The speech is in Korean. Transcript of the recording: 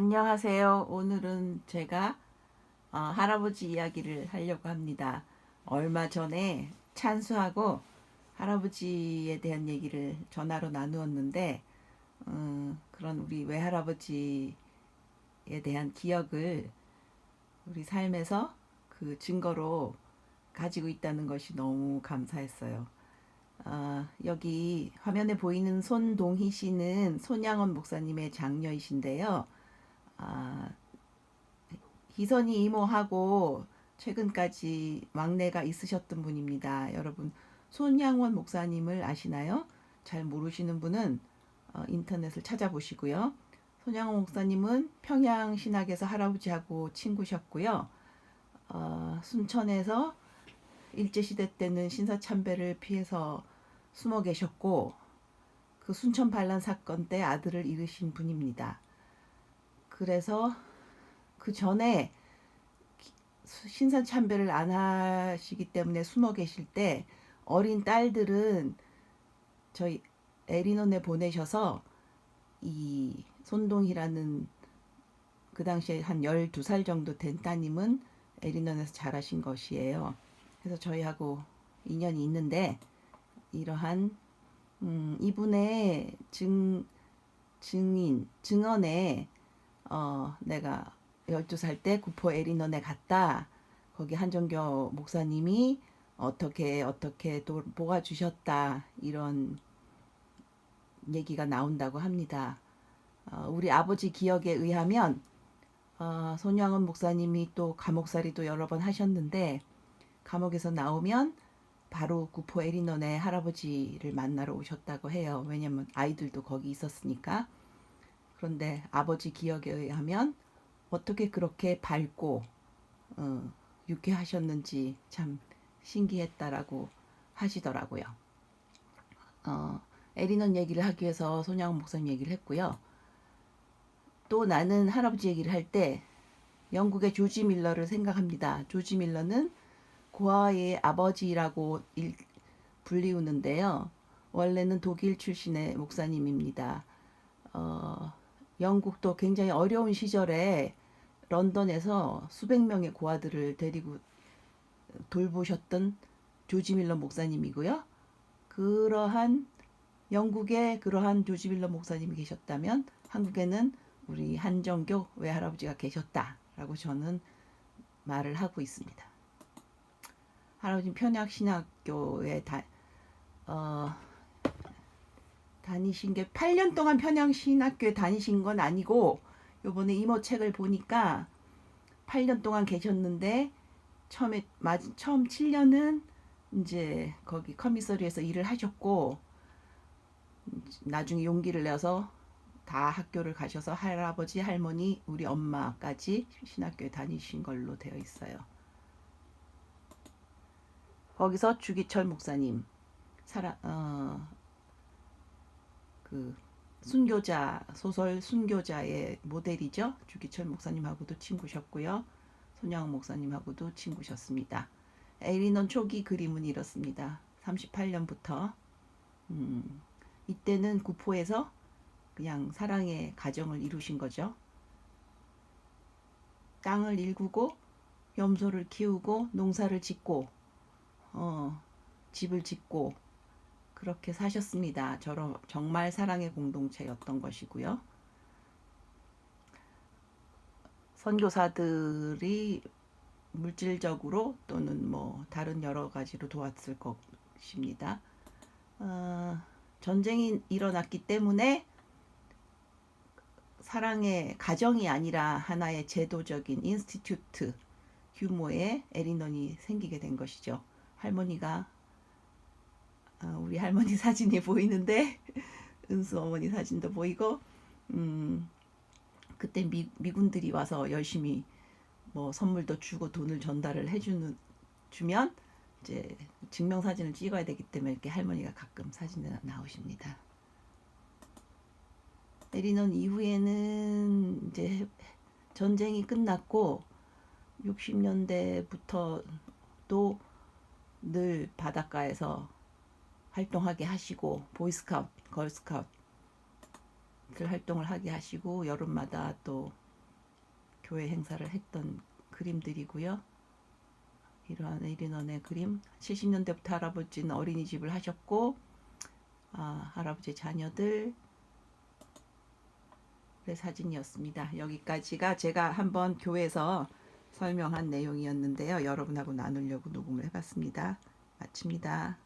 안녕하세요. 오늘은 제가 어, 할아버지 이야기를 하려고 합니다. 얼마 전에 찬수하고 할아버지에 대한 얘기를 전화로 나누었는데 음, 그런 우리 외할아버지에 대한 기억을 우리 삶에서 그 증거로 가지고 있다는 것이 너무 감사했어요. 아, 여기 화면에 보이는 손동희 씨는 손양원 목사님의 장녀이신데요. 아, 희선이 이모하고 최근까지 막내가 있으셨던 분입니다. 여러분, 손양원 목사님을 아시나요? 잘 모르시는 분은 어, 인터넷을 찾아보시고요. 손양원 목사님은 평양 신학에서 할아버지하고 친구셨고요. 어, 순천에서 일제시대 때는 신사참배를 피해서 숨어 계셨고 그 순천 반란 사건 때 아들을 잃으신 분입니다. 그래서 그 전에 신사참배를 안 하시기 때문에 숨어 계실 때 어린 딸들은 저희 에리논에 보내셔서 이 손동이라는 그 당시에 한 12살 정도 된 따님은 에리논에서 자라신 것이에요. 그래서 저희하고 인연이 있는데 이러한 음, 이분의 증 증인 증언에 어, 내가 12살 때 구포 에리넌에 갔다. 거기 한정교 목사님이 어떻게 어떻게 도, 도와주셨다. 이런 얘기가 나온다고 합니다. 어, 우리 아버지 기억에 의하면 어, 손양은 목사님이 또 감옥살이도 여러 번 하셨는데 감옥에서 나오면 바로 구포 에리넌의 할아버지를 만나러 오셨다고 해요. 왜냐면 아이들도 거기 있었으니까. 그런데 아버지 기억에 의하면 어떻게 그렇게 밝고 어, 유쾌하셨는지 참 신기했다라고 하시더라고요. 어, 에리넌 얘기를 하기 위해서 손양 목사님 얘기를 했고요. 또 나는 할아버지 얘기를 할 때 영국의 조지 밀러를 생각합니다. 조지 밀러는 고아의 아버지라고 일, 불리우는데요. 원래는 독일 출신의 목사님입니다. 어, 영국도 굉장히 어려운 시절에 런던에서 수백 명의 고아들을 데리고 돌보셨던 조지 밀러 목사님이고요. 그러한 영국에 그러한 조지 밀러 목사님이 계셨다면 한국에는 우리 한정교 외할아버지가 계셨다라고 저는 말을 하고 있습니다. 할아버지 편약신학교에 다, 어, 다니신 게 8년 동안 편양신학교에 다니신 건 아니고 요번에 이모 책을 보니까 8년 동안 계셨는데 처음에 맞 처음 7년은 이제 거기 커미서리에서 일을 하셨고 나중에 용기를 내서 다 학교를 가셔서 할아버지, 할머니, 우리 엄마까지 신학교에 다니신 걸로 되어 있어요. 거기서 주기철 목사님, 사라, 어, 그 순교자 소설 순교자의 모델이죠. 주기철 목사님하고도 친구셨고요. 손양원 목사님하고도 친구셨습니다. 에리논 초기 그림은 이렇습니다. 38년부터 음, 이때는 구포에서 그냥 사랑의 가정을 이루신 거죠. 땅을 일구고 염소를 키우고 농사를 짓고 어, 집을 짓고 그렇게 사셨습니다. 저러, 정말 사랑의 공동체였던 것이고요. 선교사들이 물질적으로 또는 뭐 다른 여러 가지로 도왔을 것입니다. 어, 전쟁이 일어났기 때문에 사랑의 가정이 아니라 하나의 제도적인 인스티튜트 규모의 에리넌이 생기게 된 것이죠. 할머니가 아, 우리 할머니 사진이 보이는데 은수 어머니 사진도 보이고 음, 그때 미, 미군들이 와서 열심히 뭐 선물도 주고 돈을 전달을 해주는 주면 이제 증명 사진을 찍어야 되기 때문에 이렇게 할머니가 가끔 사진에 나오십니다. 에리넌 이후에는 이제 전쟁이 끝났고 60년대부터도 늘 바닷가에서 활동하게 하시고 보이스카우트, 걸스카우트 활동을 하게 하시고 여름마다 또 교회 행사를 했던 그림들이고요. 이러한 에리넌의 그림 70년대부터 할아버지는 어린이집을 하셨고 아, 할아버지 자녀들 의 사진이었습니다. 여기까지가 제가 한번 교회에서 설명한 내용이었는데요. 여러분하고 나누려고 녹음을 해봤습니다. 마칩니다.